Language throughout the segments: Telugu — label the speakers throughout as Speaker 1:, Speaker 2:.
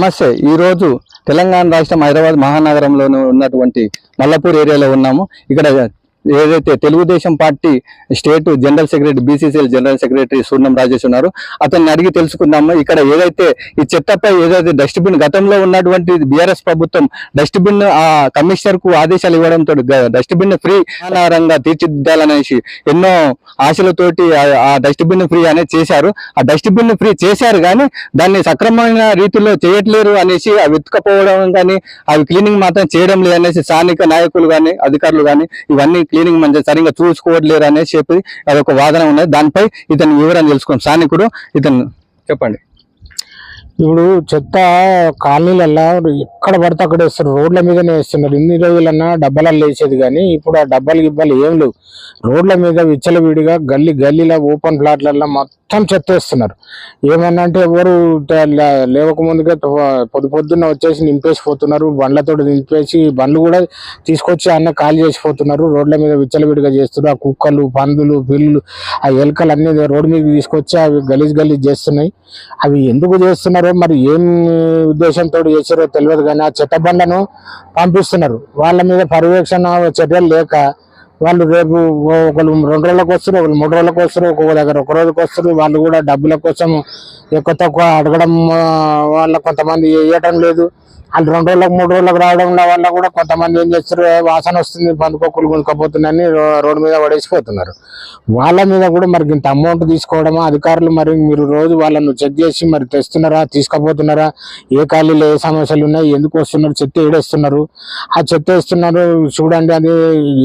Speaker 1: నమస్తే. ఈ రోజు తెలంగాణ రాష్ట్రం హైదరాబాద్ మహానగరంలోనూ ఉన్నటువంటి మల్లపూర్ ఏరియాలో ఉన్నాము. ఇక్కడ ఏదైతే Telugu Desam party state general secretary BCCL general secretary Surnam Rajesh ఉన్నారు అతన్ని అడిగి తెలుసుకుందాము ఇక్కడ ఏదైతే ఈ చెత్తపై ఏదైతే డస్ట్బిన్ గతంలో ఉన్నటువంటి బీఆర్ఎస్ ప్రభుత్వం డస్ట్బిన్ ఆ కమిషనర్కు ఆదేశాలు ఇవ్వడంతో డస్ట్బిన్ ఫ్రీ ఆహారంగా తీర్చిదిద్దాలనేసి ఎన్నో ఆశలతోటి ఆ- ఆ డస్ట్బిన్ ఫ్రీ అనేది చేశారు. ఆ డస్ట్బిన్ ఫ్రీ చేశారు కానీ దాన్ని సక్రమమైన రీతిలో చేయట్లేరు అనేసి అవి ఎత్తుకపోవడం కానీ అవి క్లీనింగ్ మాత్రం చేయడం లేదనేసి స్థానిక నాయకులు కానీ అధికారులు కానీ ఇవన్నీ క్లీనింగ్ మంచిగా సరిగ్గా చూసుకోవట్లేరు అనేసి చెప్పి అదొక వాదన ఉన్నది. దానిపై ఇతని వివరణ తెలుసుకోండి స్థానికుడు ఇతను చెప్పండి.
Speaker 2: ఇప్పుడు చెత్త కాలనీలల్లో ఎక్కడ పడితే అక్కడ వేస్తారు. రోడ్ల మీదనే వేస్తున్నారు. ఇన్ని రోజులన్నా డబ్బాలలో వేసేది కానీ ఇప్పుడు ఆ డబ్బాలు గిబ్బాలు ఏం లేవు. రోడ్ల మీద విచ్చలవిడిగా గల్లీ గల్లీలో ఓపెన్ ప్లాట్లల్లో మొత్తం చెత్త వేస్తున్నారు ఏమైనా అంటే ఎవరు లే- లేవక ముందుగా పొద్దు పొద్దున్న వచ్చేసి నింపేసి పోతున్నారు బండ్లతో నింపేసి బండ్లు కూడా తీసుకొచ్చి అన్న ఖాళీ చేసిపోతున్నారు. రోడ్ల మీద విచ్చలవిడిగా చేస్తున్నారు. ఆ కుక్కలు పందులు పిల్లులు ఆ ఎలుకలు అన్ని రోడ్డు మీద తీసుకొచ్చి అవి గలీజ్ గలీజ్ చేస్తున్నాయి. అవి ఎందుకు చేస్తున్నారో మరి ఏం ఉద్దేశంతో చేసారో తెలియదు కానీ ఆ చెత్త బండ్లను పంపిస్తున్నారు. వాళ్ళ మీద పర్యవేక్షణ చర్యలు లేక వాళ్ళు రేపు ఒకళ్ళు రెండు రోజులకు వస్తారు ఒకళ్ళు మూడు రోజులకు వస్తారు ఒక్కొక్క దగ్గర ఒక రోజుకి వస్తారు వాళ్ళు కూడా డబ్బుల కోసం ఎక్కువ తక్కువ అడగడం వాళ్ళ కొంతమంది వేయటం లేదు. వాళ్ళు రెండు రోజులకు మూడు రోజులకు రావడం వల్ల కూడా కొంతమంది ఏం చేస్తారు "ఏ, వాసన వస్తుంది పందుకోకులు కొనుక్కపోతున్నాయని రో- రోడ్డు మీద పడేసిపోతున్నారు. వాళ్ళ మీద కూడా మరి ఇంత అమౌంట్ తీసుకోవడమా అధికారులు మరి మీరు రోజు వాళ్ళను చెక్ చేసి మరి తెస్తున్నారా తీసుకుపోతున్నారా ఏ ఖాళీలో ఏ సమస్యలు ఉన్నాయి ఎందుకు వస్తున్నారు చెత్త ఏడేస్తున్నారు? ఆ చెత్త వేస్తున్నారు చూడండి అది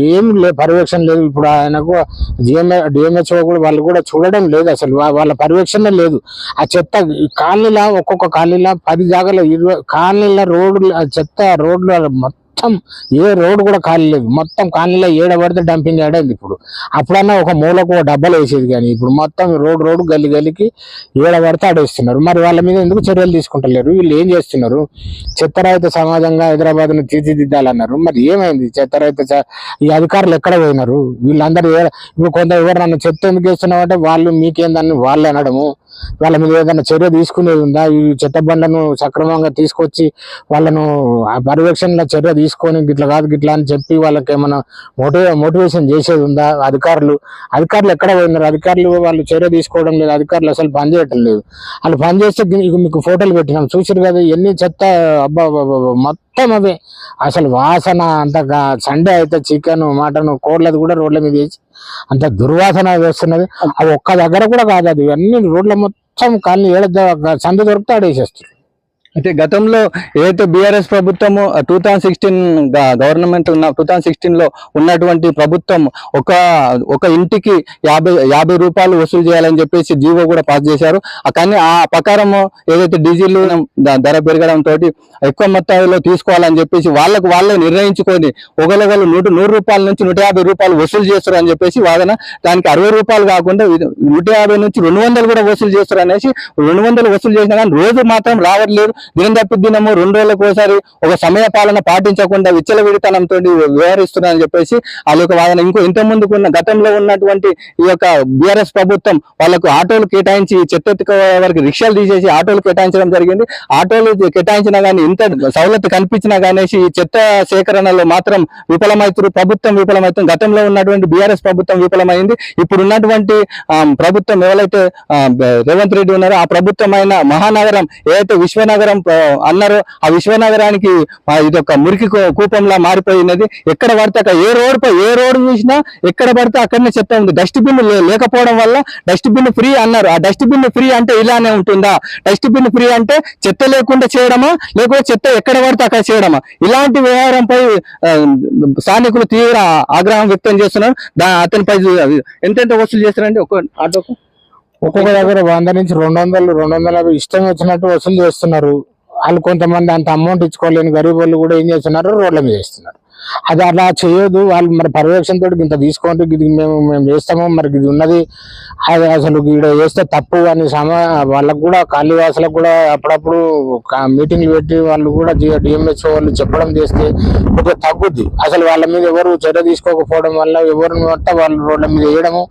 Speaker 2: ఏం లే పర్యవేక్షణ లేదు. ఇప్పుడు ఆయనకు జిఎంఏ డిఎంహెచ్ఓ కూడా వాళ్ళు కూడా చూడడం లేదు అసలు. వాళ్ళ పర్యవేక్షణ లేదు. ఆ చెత్త ఈ కాలనీలో ఒక్కొక్క కాలనీలో పది జాగాలో ఇరవై కాలనీల రోడ్లు ఆ చెత్త రోడ్లు మొత్తం మొత్తం ఏ రోడ్డు కూడా ఖాళీ లేదు మొత్తం ఖాళీలో ఏడ పడితే డంపింగ్ ఆడేది ఇప్పుడు. అప్పుడన్నా ఒక మూలకు ఒక డబ్బాలు వేసేది కానీ ఇప్పుడు మొత్తం రోడ్ రోడ్డు గల్లి గల్లికి ఏడ పడితే ఆడేస్తున్నారు మరి వాళ్ళ మీద ఎందుకు చర్యలు తీసుకుంటలేరు? వీళ్ళు ఏం చేస్తున్నారు? చెత్తరహిత సమాజంగా హైదరాబాద్ను తీర్చిదిద్దాలన్నారు. మరి ఏమైంది? చెత్తరహిత ఈ అధికారులు ఎక్కడ పోయినారు? వీళ్ళందరూ ఇప్పుడు కొంత ఎవరన్నా చెత్త ఎందుకు వేస్తున్నావు అంటే వాళ్ళు మీకేందని వాళ్ళు అనడము. వాళ్ళ మీద ఏదైనా చర్య తీసుకునేది ఉందా? ఈ చెత్త బండ్లను సక్రమంగా తీసుకొచ్చి వాళ్ళను ఆ పర్యవేక్షణలో చర్య తీసుకొని గిట్లా కాదు గిట్లా అని చెప్పి వాళ్ళకి ఏమైనా మోటివే మోటివేషన్ చేసేది ఉందా? అధికారులు అధికారులు ఎక్కడ పోయినారు? అధికారులు వాళ్ళు చర్య తీసుకోవడం లేదు అధికారులు అసలు పనిచేయటం లేదు. వాళ్ళు పనిచేస్తే ఇక మీకు ఫోటోలు పెట్టినాం చూసారు కదా ఎన్ని చెత్త అబ్బా మొత్తం అవే. అసలు వాసన అంత సండే అయితే చికెన్ మటన్ కోళ్ళది కూడా రోడ్ల మీద వేసి అంత దుర్వాసన వేస్తున్నది. అవి ఒక్క దగ్గర కూడా కాదు అది అన్ని రోడ్ల మొత్తం కాలనీ ఏడ సందు దొరికితే ఆడేసేస్తారు
Speaker 1: అయితే గతంలో ఏదైతే బీఆర్ఎస్ ప్రభుత్వము టూ థౌజండ్ సిక్స్టీన్ గవర్నమెంట్ ఉన్న టూ థౌజండ్ సిక్స్టీన్లో ఉన్నటువంటి ప్రభుత్వం ఒక ఒక ఇంటికి యాభై యాభై రూపాయలు వసూలు చేయాలని చెప్పేసి జీవో కూడా పాస్ చేశారు. ఆ కానీ ఆ ప్రకారము ఏదైతే డీజిల్ ధర పెరగడంతో ఎక్కువ మొత్తంలో తీసుకోవాలని చెప్పేసి వాళ్ళకు వాళ్ళే నిర్ణయించుకొని ఒకరికొకరు నూట నూరు రూపాయల నుంచి నూట యాభై రూపాయలు వసూలు చేస్తారు అని చెప్పేసి వాదన. దానికి అరవై రూపాయలు కాకుండా నూట యాభై నుంచి రెండు వందలు కూడా వసూలు చేస్తారు అనేసి రెండు వందలు వసూలు చేసినా కానీ రోజు మాత్రం రావట్లేదు. దినం తప్పి దినము రెండు రోజులకు ఒకసారి ఒక సమయ పాలన పాటించకుండా విచ్చలవిడితనంతో వ్యవహరిస్తున్నారని చెప్పేసి వాళ్ళ యొక్క వాదన ఇంకో ఇంత ముందుకున్న గతంలో ఉన్నటువంటి ఈ యొక్క బీఆర్ఎస్ ప్రభుత్వం వాళ్ళకు ఆటోలు కేటాయించి చెత్త వారికి రిక్షాలు తీసేసి ఆటోలు కేటాయించడం జరిగింది. ఆటోలు కేటాయించినా కానీ ఇంత సౌలత్ కనిపించినా కానీ ఈ చెత్త సేకరణలో మాత్రం విఫలమవుతారు ప్రభుత్వం విఫలమవుతుంది గతంలో ఉన్నటువంటి బీఆర్ఎస్ ప్రభుత్వం విఫలమైంది. ఇప్పుడు ఉన్నటువంటి ప్రభుత్వం ఎవరైతే రేవంత్ రెడ్డి ఉన్నారో ఆ ప్రభుత్వమైన మహానగరం ఏదైతే విశ్వనగరం ఆ, అన్నారు. ఆ విశ్వనగరానికి ఇదొక ఇది ఒక మురికి కూపంలా మారిపోయినది. ఎక్కడ పడితే అక్కడ ఏ రోడ్ పై ఏ రోడ్ చూసినా ఎక్కడ పడితే అక్కడనే చెత్త ఉంది. డస్ట్బిన్ లేకపోవడం వల్ల డస్ట్బిన్ ఫ్రీ అన్నారు. ఆ డస్ట్బిన్ ఫ్రీ అంటే ఇలానే ఉంటుందా? డస్ట్బిన్ ఫ్రీ అంటే చెత్త లేకుండా చేయడమా? లేకపోతే చెత్త ఎక్కడ పడితే అక్కడ చేయడమా? ఇలాంటి వ్యవహారంపై స్థానికులు తీవ్ర ఆగ్రహం వ్యక్తం చేస్తున్నారు. దా అతనిపై ఎంతెంత వసూలు చేస్తారండి? ఒక ఆటోకు?
Speaker 2: ఒక్కొక్క దగ్గర వంద నుంచి రెండు వందలు రెండు వందల యాభై ఇష్టం వచ్చినట్టు వసూలు చేస్తున్నారు. వాళ్ళు కొంతమంది అంత అమౌంట్ ఇచ్చుకోలేని గరీబ్ వాళ్ళు కూడా ఏం చేస్తున్నారు? రోడ్ల మీద వేస్తున్నారు. అది అలా చేయొద్దు. వాళ్ళు మరి పర్యవేక్షణ తోటి ఇంత తీసుకోండి. ఇది మేము మేము చేస్తాము. మరి ఇది ఉన్నది. అది అసలు ఇక్కడ చేస్తే తప్పు అని సమ వాళ్ళకు కూడా కాళీవాసులకు కూడా అప్పుడప్పుడు మీటింగ్లు పెట్టి వాళ్ళు కూడా డిఎంహెచ్ఓ వాళ్ళు చెప్పడం చేస్తే ఒక తగ్గుద్ది. అసలు వాళ్ళ మీద ఎవరు చర్య తీసుకోకపోవడం వల్ల ఎవరిని మొత్తం వాళ్ళ రోడ్ల మీద వేయడము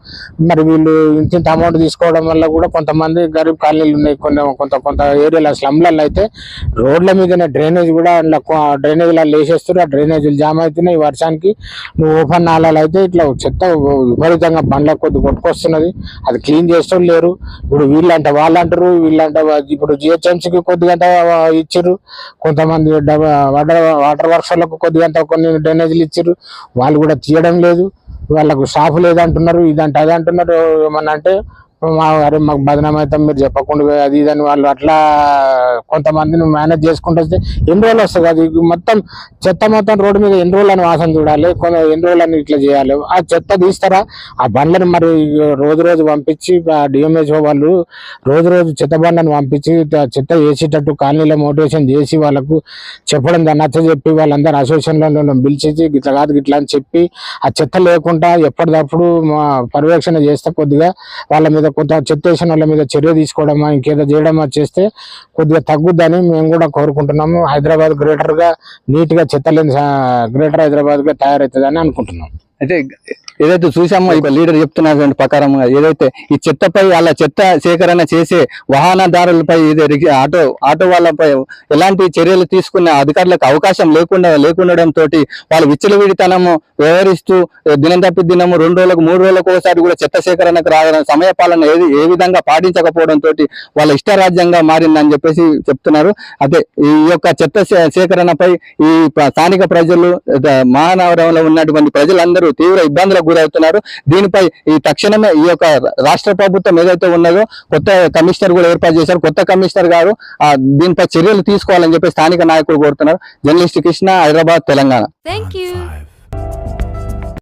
Speaker 2: మరి వీళ్ళు ఇంత ఇంత అమౌంట్ తీసుకోవడం వల్ల కూడా కొంతమంది గరీబ్ కాలనీలు ఉన్నాయి. కొన్ని కొంత కొంత ఏరియాల స్లమ్లలో అయితే రోడ్ల మీదనే డ్రైనేజ్ కూడా డ్రైనేజ్ డ్రైనేజ్లలో వేసేస్తారు ఆ డ్రైనేజీలు జామ్ అవుతున్నాయి ఈ వర్షానికి. నువ్వు ఓపెన్ నాలలు అయితే ఇట్లా చెత్త విపరీతంగా బండ్ల కొద్ది కొట్టుకొస్తున్నది. అది క్లీన్ చేస్తూ లేరు. ఇప్పుడు వీళ్ళంట వాళ్ళు అంటారు వీళ్ళంట ఇప్పుడు జిహెచ్ఎంసీకి కొద్దిగంట ఇచ్చారు కొంతమంది వాటర్ వాటర్ వర్క్స్లకు వాళ్ళకు కొన్ని డ్రైనేజీలు ఇచ్చారు వాళ్ళు కూడా తీయడం లేదు. వాళ్ళకు స్టాఫ్ లేదంటున్నారు ఇదంటే అది అంటున్నారు ఏమన్నా అంటే అరే మాకు బదనాం అవుతాం మీరు చెప్పకుండా పోయి అది ఇది అని వాళ్ళు అట్లా కొంతమందిని మేనేజ్ చేసుకుంటూ వస్తే ఎన్ని రోజులు వస్తుంది అది? మొత్తం చెత్త మొత్తం రోడ్డు మీద ఎన్ని రోజులు అని వాసన చూడాలి కొంత ఎన్ని రోజులు అని ఇట్లా చేయాలి? ఆ చెత్త తీస్తారా? ఆ బండ్లను మరి రోజు రోజు పంపించి డిఎంహెచ్ఓ వాళ్ళు రోజు రోజు చెత్త బండ్లను పంపించి చెత్త వేసేటట్టు కాలనీలో మోటివేషన్ చేసి వాళ్ళకు చెప్పడం నచ్చ చెప్పి వాళ్ళందరూ అసోసియేషన్లలో పిలిచి ఇట్లా కాదు ఇట్లా అని చెప్పి ఆ చెత్త లేకుండా ఎప్పటికప్పుడు మా పర్యవేక్షణ చేస్తే కొద్దిగా వాళ్ళ మీద కొంత చెత్త వేసిన వాళ్ళ మీద చర్య తీసుకోవడమా ఇంకేదో చేయడమా చేస్తే కొద్దిగా తగ్గుద్దని మేము కూడా కోరుకుంటున్నాము. హైదరాబాద్ గ్రేటర్గా నీట్గా చెత్త లేని గ్రేటర్ హైదరాబాద్గా తయారవుతుందని అనుకుంటున్నాం.
Speaker 1: అయితే ఏదైతే చూసామో ఇక లీడర్ చెప్తున్నటువంటి ప్రకారం ఏదైతే ఈ చెత్తపై అలా చెత్త సేకరణ చేసే వాహనదారులపై ఇది ఆటో ఆటో వాళ్ళపై ఎలాంటి చర్యలు తీసుకునే అధికారులకు అవకాశం లేకుండా లేకుండడం తోటి వాళ్ళు విచ్చలవిడితనము వ్యవహరిస్తూ దినం తప్పి దినము రెండు రోజులకు మూడు రోజులకు ఒకసారి కూడా చెత్త సేకరణకు రావడం సమయ పాలన ఏది ఏ విధంగా పాటించకపోవడం తోటి వాళ్ళ ఇష్టరాజ్యంగా మారిందని చెప్పేసి చెప్తున్నారు. అదే ఈ యొక్క చెత్త సేకరణపై ఈ స్థానిక ప్రజలు మహానగరంలో ఉన్నటువంటి ప్రజలందరూ తీవ్ర ఇబ్బందులకు గురవుతున్నారు. దీనిపై ఈ తక్షణమే ఈ యొక్క రాష్ట్ర ప్రభుత్వం ఏదైతే ఉన్నదో కొత్త కమిషనర్ కూడా ఏర్పాటు చేశారు. కొత్త కమిషనర్ గారు ఆ, దీనిపై చర్యలు తీసుకోవాలని చెప్పి స్థానిక నాయకులు కోరుతున్నారు. జర్నలిస్ట్ కృష్ణ హైదరాబాద్ తెలంగాణ.